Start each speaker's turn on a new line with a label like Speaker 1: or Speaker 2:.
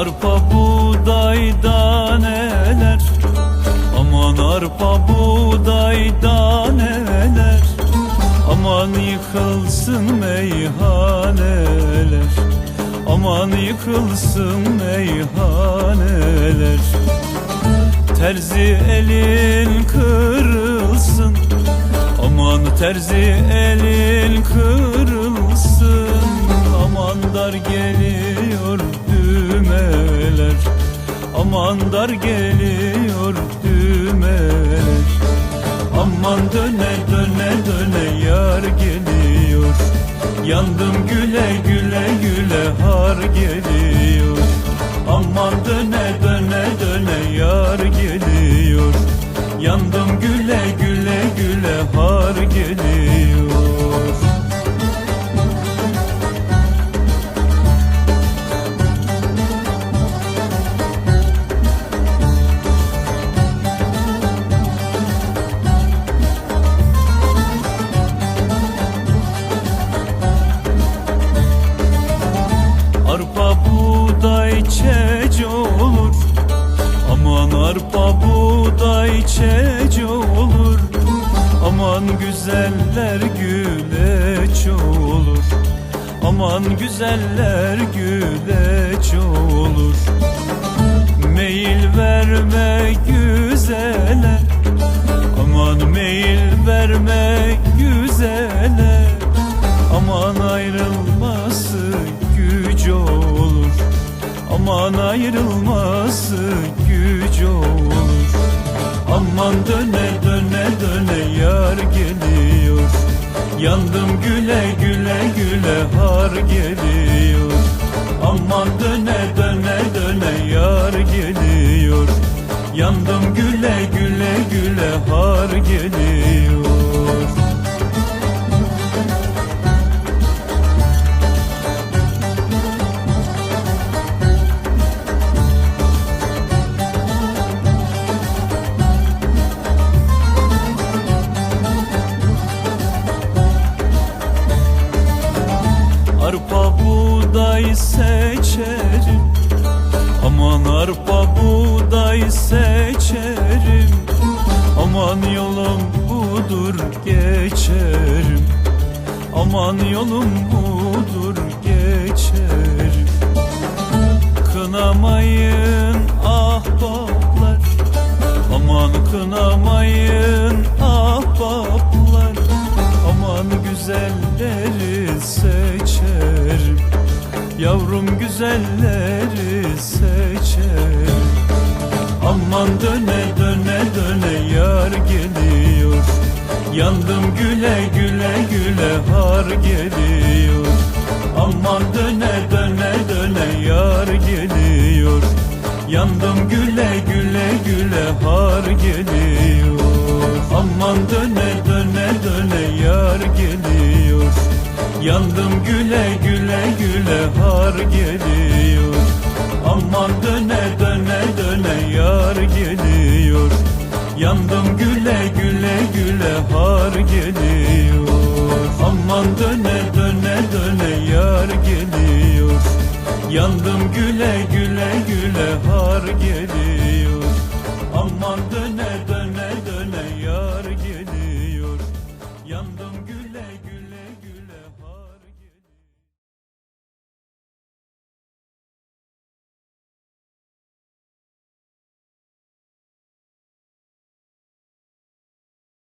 Speaker 1: Arpa buğday daneler. Aman arpa buğday daneler. Aman yıkılsın meyhaneler. Aman yıkılsın meyhaneler. Terzi elin kırılsın. Aman terzi elin kırılsın. Aman döne döne döne yar geliyor. Yandım güle güle güle har geliyor. Aman döne döne döne yar geliyor. Yandım güle güle güle har geliyor arpa buğday çece olur. Aman güzeller güleç olur Aman güzeller güleç olur Meyil verme güzele. Aman meyil verme güzele. Aman ayrılması Aman ayrılması güç olur. Aman döne döne döne yar geliyor. Yandım güle güle güle har geliyor. Aman döne döne döne yar geliyor. Yandım güle güle güle har geliyor arpa buğday seçerim. Aman yolum budur geçerim. Aman yolum budur geçerim. Kınamayın ahbaplar. Aman kınamayın ahbaplar. Aman güzelleri seçerim. Yavrum güzelleri seçerim Aman döne döne döne yar geliyor. Yandım güle güle güle har geliyor. Aman döne döne döne yar geliyor. Yandım güle güle güle har geliyor. Aman döne döne döne yar geliyor. Yandım güle güle güle har geliyor döne döne yar geliyor. Yandım güle güle güle har geliyor. Aman döne döne döne yar geliyor. Yandım güle güle güle har geliyor. Aman döne